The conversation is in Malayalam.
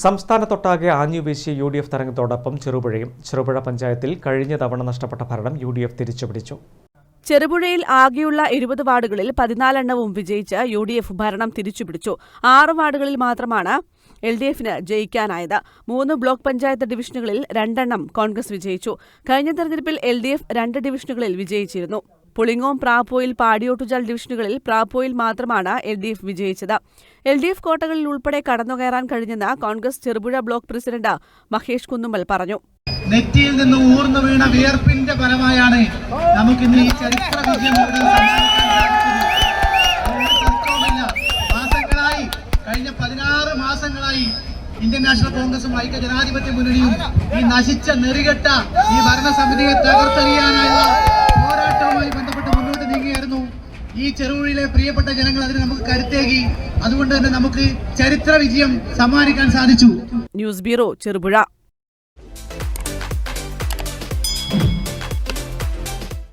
സംസ്ഥാനത്തൊട്ടാകെ ആഞ്ഞുവീശിയ യു ഡി എഫ് തരംഗത്തോടൊപ്പം ചെറുപുഴയും ചെറുപുഴ പഞ്ചായത്തിൽ കഴിഞ്ഞ തവണ നഷ്ടപ്പെട്ട ഭരണം യു ഡി എഫ് തിരിച്ചുപിടിച്ചു. ചെറുപുഴയിൽ ആകെയുള്ള ഇരുപത് വാർഡുകളിൽ പതിനാലെണ്ണവും വിജയിച്ച് യു ഡി എഫ് ഭരണം തിരിച്ചുപിടിച്ചു. ആറ് വാർഡുകളിൽ മാത്രമാണ് എൽ ഡി എഫിന് ജയിക്കാനായത്. മൂന്ന് ബ്ലോക്ക് പഞ്ചായത്ത് ഡിവിഷനുകളിൽ രണ്ടെണ്ണം കോൺഗ്രസ് വിജയിച്ചു. കഴിഞ്ഞ തെരഞ്ഞെടുപ്പിൽ എൽ ഡി എഫ് രണ്ട് ഡിവിഷനുകളിൽ വിജയിച്ചിരുന്നു. പുളിങ്ങോം പ്രാപ്പോയിൽ പാടിയോട്ടുചാൽ ഡിവിഷനുകളിൽ പ്രാപ്പോയിൽ മാത്രമാണ് എൽ ഡി എഫ് വിജയിച്ചത് എൽ ഡി എഫ് കോട്ടകളിൽ ഉൾപ്പെടെ കടന്നുകയറാൻ കഴിഞ്ഞെന്ന് Congress Cherupuzha block president Mahesh Kunnummal പറഞ്ഞു നെറ്റിയിൽ നിന്ന് ഊർന്നു വീണ വിയർപ്പിന്റെ ഫലമായാണ് നമുക്കിന്ന് ഈ ചരിത്ര വിജയം. മാസങ്ങളായി കഴിഞ്ഞ പതിനാറ് മാസങ്ങളായി ഇന്ത്യൻ നാഷണൽ കോൺഗ്രസും ഐക്യ ജനാധിപത്യ മുന്നണിയും ഈ നശിച്ച നെറികെട്ട ഈ ഭരണസമിതിയെ തകർത്തെറിയാനുള്ള ഈ ചെറുപുഴയിലെ പ്രിയപ്പെട്ട ജനങ്ങൾ അതിന് നമുക്ക് കരുത്തേകി. അതുകൊണ്ട് തന്നെ നമുക്ക് ചരിത്ര വിജയം സമ്മാനിക്കാൻ സാധിച്ചു. News bureau Cherupuzha.